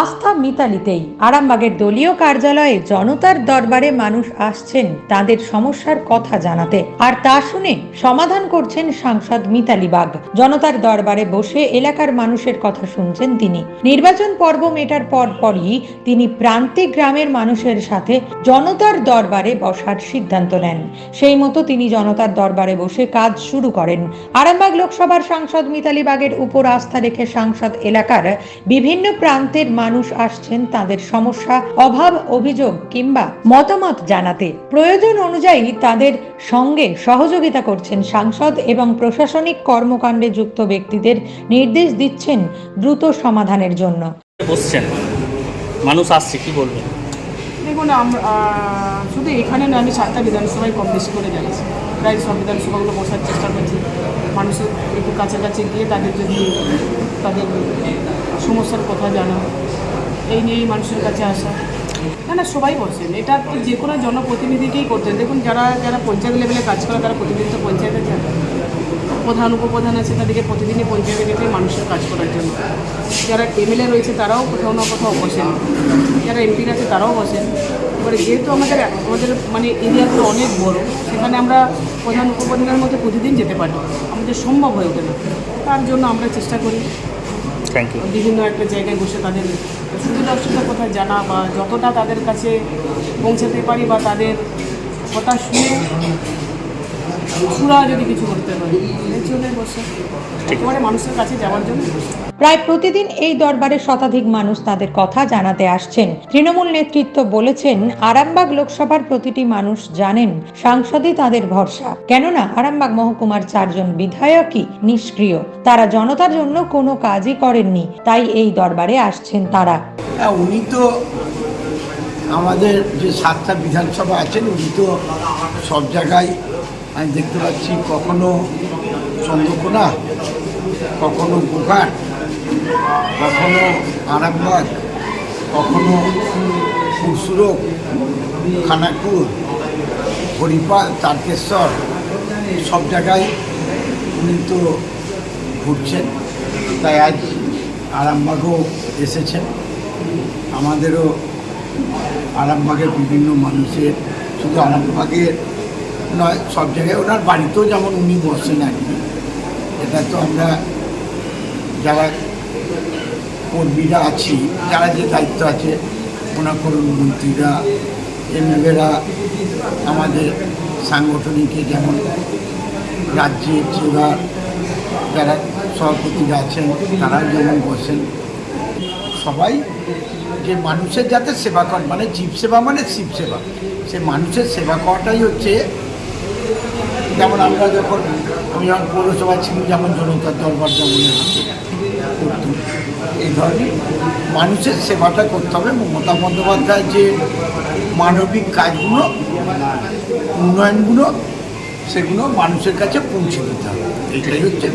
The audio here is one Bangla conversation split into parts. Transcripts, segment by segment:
আস্থা মিতালিতেই। আরামবাগের দলীয় কার্যালয়ে জনতার দরবারে মানুষ আসছেন তাদের সমস্যার কথা জানাতে। আর তা শুনে সমাধান করছেন সাংসদ মিতালি বাগ। জনতার দরবারে বসে এলাকার মানুষের কথা শুনছেন তিনি। নির্বাচন পর্ব মেটার পর পরই তিনি প্রান্তিক গ্রামের মানুষের সাথে জনতার দরবারে বসার সিদ্ধান্ত নেন। সেই মতো তিনি জনতার দরবারে বসে কাজ শুরু করেন। আরামবাগ লোকসভার সাংসদ মিতালি বাগের উপর আস্থা রেখে সাংসদ এলাকার বিভিন্ন প্রান্তের মানুষ আসছেন তাদের সমস্যা অভাব অভিযোগ কিংবা মতামত জানাতে। প্রয়োজন অনুযায়ী তাদের সঙ্গে সহযোগিতা করছেন সাংসদ এবং প্রশাসনিক কর্মকাণ্ডে যুক্ত ব্যক্তিদের নির্দেশ দিচ্ছেন দ্রুত সমাধানের জন্য। বসছেন। মানুষ আসছে কি বলবেন? দেখুন আমরা শুধু এখানে না আমি সাতটা বিধানসভায় কম বেশি করে যাচ্ছি প্রায় সব বিধানসভাগুলো বসার চেষ্টা করছি। মানুষের একটু কাছাকাছি গিয়ে তাদের যদি তাদের সমস্যার কথা জানা। এই নিয়েই মানুষের কাছে আসা। না না, সবাই বসেন এটা তো যে কোনো জনপ্রতিনিধিকেই করতেন দেখুন, যারা যারা পঞ্চায়েত লেভেলে কাজ করে, তারা প্রতিনিধিত্ব পঞ্চায়েতে যান প্রধান উপপ্রধান আছে তাদেরকে প্রতিদিনই পঞ্চায়েতে যেতে মানুষের কাজ করার জন্য। যারা এমএলএ রয়েছে তারাও কোথাও না কোথাও বসেন। যারা এমপির আছে তারাও বসেন। এবারে যেহেতু আমাদের আমাদের মানে এরিয়াগুলো অনেক বড় সেখানে আমরা প্রধান উপপ্রধানের মধ্যে প্রতিদিন যেতে পারি। আমাদের সম্ভব হয়ে ওঠে না। তার জন্য আমরা চেষ্টা করি। থ্যাংক ইউ বিভিন্ন একটা জায়গায় বসে তাদের সুবিধা অসুবিধার কথা জানা বা যতটা তাদের কাছে পৌঁছাতে পারি বা তাদের কথা শুনে সুরা যদি কিছু করতে পারি এর জন্য বসে। একেবারে মানুষের কাছে যাওয়ার জন্য। প্রায় প্রতিদিন এই দরবারে শতাধিক মানুষ তাদের কথা জানাতে আসছেন। তৃণমূল নেতৃত্ব বলেছেন আরামবাগ লোকসভার প্রতিটি মানুষ জানেন সাংসদই তাদের ভরসা। কেননা আরামবাগ মহকুমার চারজন বিধায়কই নিষ্ক্রিয়। তারা জনতার জন্য কোনো কাজই করেননি তাই এই দরবারে আসছেন তারা। হ্যাঁ উনি তো আমাদের যে সাতটা বিধানসভা আছেন উনি তো সব জায়গায় আমি দেখতে পাচ্ছি কখনো চন্দ্রকোনা, কখনো গোঘাট কখনো আরামবাগ, কখনো ফুলসুরক খানাকুর, হরিপাল, তারকেশ্বর, সব জায়গায় উনি তো ঘুরছেন। তাই আজ আরামবাগও এসেছেন। আমাদেরও আরামবাগের বিভিন্ন মানুষের, শুধু আরামবাগের নয়, সব জায়গায় ওনার বাড়িতেও যেমন উনি বসেন আর কি। এটা তো আমরা যারা কর্মীরা আছি, যারা যে দায়িত্ব আছে ওনার করুন মন্ত্রীরা, এমএলএরা, আমাদের সাংগঠনিকে যেমন রাজ্যের জেলার যারা সভাপতিরা আছেন তারা যেমন বসেন। সবাই যে মানুষের যাতে সেবা কর মানে জীব সেবা মানে শিব সেবা সে মানুষের সেবা করাটাই হচ্ছে যেমন আমরা যখন, আমি যখন পৌরসভা ছিল যেমন জনতার দরবার যেমন এই ধরনের মানুষের সেবাটা করতে হবে মমতা বন্দ্যোপাধ্যায়ের যে মানবিক কাজগুলো, উন্নয়নগুলো সেগুলো মানুষের কাছে পৌঁছে দিতে হবে। এটাই হচ্ছে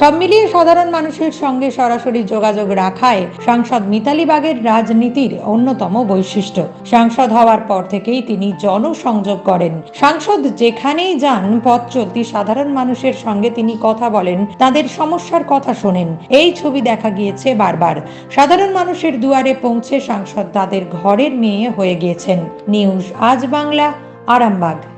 সব মিলিয়ে সাধারণ মানুষের সঙ্গে সরাসরি যোগাযোগ রাখায় সাংসদ মিতালি বাগের রাজনীতির অন্যতম বৈশিষ্ট্য। সাংসদ হওয়ার পর থেকেই তিনি জনসংযোগ করেন। সাংসদ যেখানেই যান, পথ চলতি সাধারণ মানুষের সঙ্গে তিনি কথা বলেন, তাদের সমস্যার কথা শোনেন। এই ছবি দেখা গিয়েছে বারবার। সাধারণ মানুষের দুয়ারে পৌঁছে সাংসদ তাদের ঘরের মেয়ে হয়ে গিয়েছেন। নিউজ আজ বাংলা, আরামবাগ।